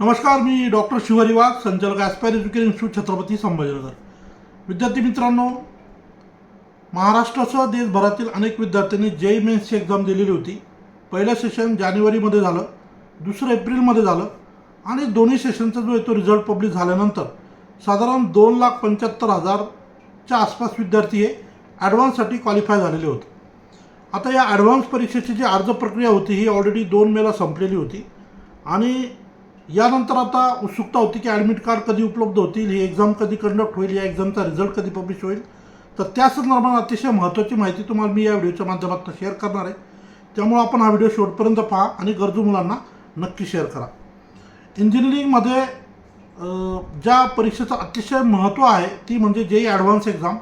नमस्कार मी डॉक्टर शिवरी वाघ संचालक aspire education institute Chhatrapati Sambhajinagar. विद्यार्थी मित्रांनो महाराष्ट्रासह देशभरातील अनेक विद्यार्थ्यांनी जे मेन्सची एक्झाम दिलेली होती. पहिलं सेशन जानेवारीमध्ये झालं दुसरं एप्रिलमध्ये झालं आणि दोन्ही सेशनचा जो आहे तो रिझल्ट पब्लिश झाल्यानंतर साधारण दोन लाख पंच्याहत्तर हजारच्या आसपास विद्यार्थी हे ॲडव्हान्ससाठी क्वालिफाय झालेले होते. आता या ॲडव्हान्स परीक्षेची जी अर्ज प्रक्रिया होती ही ऑलरेडी दोन मेला संपलेली होती. आणि यानंतर आता उत्सुकता होती की ॲडमिट कार्ड कधी उपलब्ध होतील ही एक्झाम कधी कंडक्ट होईल या एक्झामचा रिझल्ट कधी पब्लिश होईल. तर त्या संदर्भात अतिशय महत्त्वाची माहिती तुम्हाला मी या व्हिडिओच्या माध्यमातून शेअर करणार आहे. त्यामुळं आपण हा व्हिडिओ शेवटपर्यंत पहा आणि गरजू मुलांना नक्की शेअर करा. इंजिनिअरिंगमध्ये ज्या परीक्षेचं अतिशय महत्त्व आहे ती म्हणजे जे ॲडव्हान्स एक्झाम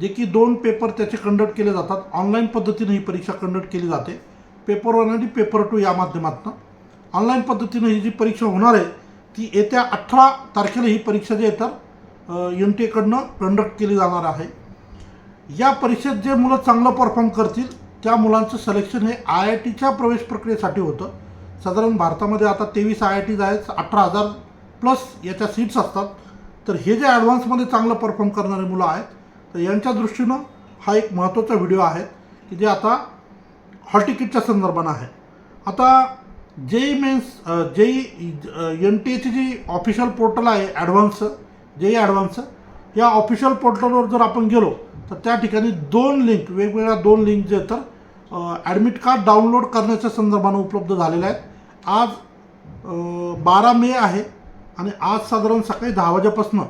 जे की दोन पेपर त्याचे कंडक्ट केले जातात. ऑनलाईन पद्धतीने ही परीक्षा कंडक्ट केली जाते. पेपर वन आणि पेपर टू या माध्यमातून. ऑनलाईन पद्धतीनं ही जी परीक्षा होणार आहे ती येत्या अठरा तारखेला ही परीक्षा जी आहे तर एन टी एकडनं कंडक्ट केली जाणार आहे. या परीक्षेत जे मुलं चांगलं परफॉर्म करतील त्या मुलांचं सिलेक्शन हे आय आय टीच्या प्रवेश प्रक्रियेसाठी होतं. साधारण भारतामध्ये आता तेवीस आय आय टीज आहेत अठरा हजार प्लस याच्या सीट्स असतात. तर हे जे ॲडव्हान्समध्ये चांगलं परफॉर्म करणारे मुलं आहेत तर यांच्या दृष्टीनं हा एक महत्त्वाचा व्हिडिओ आहे की जे आता हॉल तिकीटच्या संदर्भानं आहे. आता JEE mains JEE N T एची जी ऑफिशियल पोर्टल आहे ॲडव्हान्सचं जेई ॲडव्हान्सचं या ऑफिशियल पोर्टलवर जर आपण गेलो तर त्या ठिकाणी दोन लिंक वेगवेगळ्या दोन लिंक जे तर ॲडमिट कार्ड डाउनलोड करण्याच्या संदर्भानं उपलब्ध झालेल्या आहेत. आज बारा मे आहे आणि आज साधारण सकाळी दहा वाजेपासून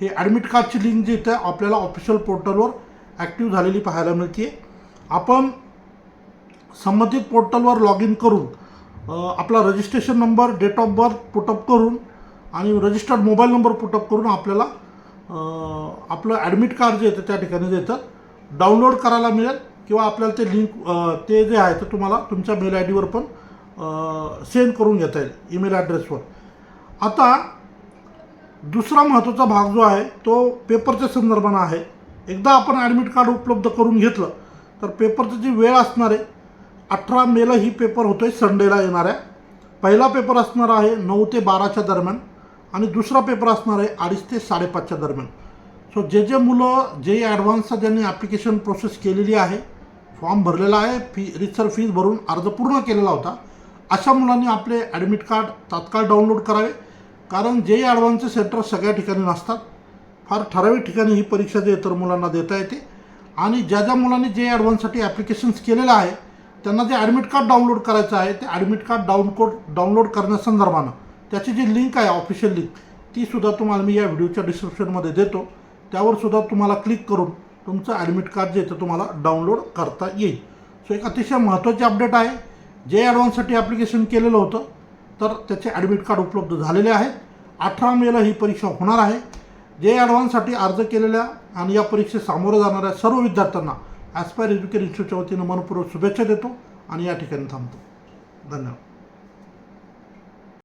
हे ॲडमिट कार्डची लिंक जी त्या आपल्याला ऑफिशियल पोर्टलवर ॲक्टिव्ह झालेली पाहायला मिळते आपण संबंधित पोर्टलवर लॉग इन करून आपला registration number date of birth put up करून आणि रजिस्टर्ड मोबाईल नंबर पुटअप करून आपल्याला आपलं ॲडमिट कार्ड जे येतं त्या ठिकाणी जे येतं डाउनलोड करायला मिळेल किंवा आपल्याला ते लिंक ते जे आहे ते तुम्हाला तुमच्या मेल आय डीवर पण सेंड करून घेता येईल ईमेल ॲड्रेसवर आता दुसरा महत्त्वाचा भाग जो आहे तो पेपरच्या संदर्भानं आहे. एकदा आपण ॲडमिट कार्ड उपलब्ध करून घेतलं तर पेपरची जी वेळ असणार आहे अठरा मेला ही पेपर होतो आहे संडेला येणार आहे पहिला पेपर असणार आहे नऊ ते बाराच्या दरम्यान आणि दुसरा पेपर असणार आहे अडीच ते साडेपाचच्या दरम्यान. सो जे जे मुलं जे ॲडव्हान्सचा ज्यांनी ॲप्लिकेशन प्रोसेस केलेली आहे फॉर्म भरलेला आहे फी रितसर फीज भरून अर्ज पूर्ण केलेला होता अशा मुलांनी आपले ॲडमिट कार्ड तात्काळ डाउनलोड करावे. कारण जे ॲडव्हान्सचे सेंटर सगळ्या ठिकाणी नसतात. फार ठराविक ठिकाणी ही परीक्षा जे तर मुलांना देता येते. आणि ज्या ज्या मुलांनी जे ॲडव्हान्ससाठी ॲप्लिकेशन्स केलेलं आहे त्यांना जे ॲडमिट कार्ड डाउनलोड करायचं आहे ते ॲडमिट कार्ड डाउनकोड डाउनलोड करण्यासंदर्भानं त्याची जी लिंक आहे ऑफिशियल लिंक तीसुद्धा तुम्हाला मी या व्हिडिओच्या डिस्क्रिप्शनमध्ये देतो. त्यावर सुद्धा तुम्हाला क्लिक करून तुमचं ॲडमिट कार्ड जे ते तुम्हाला डाउनलोड करता येईल. सो एक अतिशय महत्त्वाची अपडेट आहे. जे ॲडव्हान्ससाठी ॲप्लिकेशन केलेलं होतं तर त्याचे ॲडमिट कार्ड उपलब्ध झालेले आहेत. अठरा मेला ही परीक्षा होणार आहे. जे ॲडव्हान्ससाठी अर्ज केलेल्या आणि या परीक्षेत सामोरं जाणाऱ्या सर्व विद्यार्थ्यांना ॲस्पायर एज्युकेशन इन्स्टिट्यूटच्या वतीनं मनपूर्वक शुभेच्छा देतो आणि या ठिकाणी थांबतो. धन्यवाद.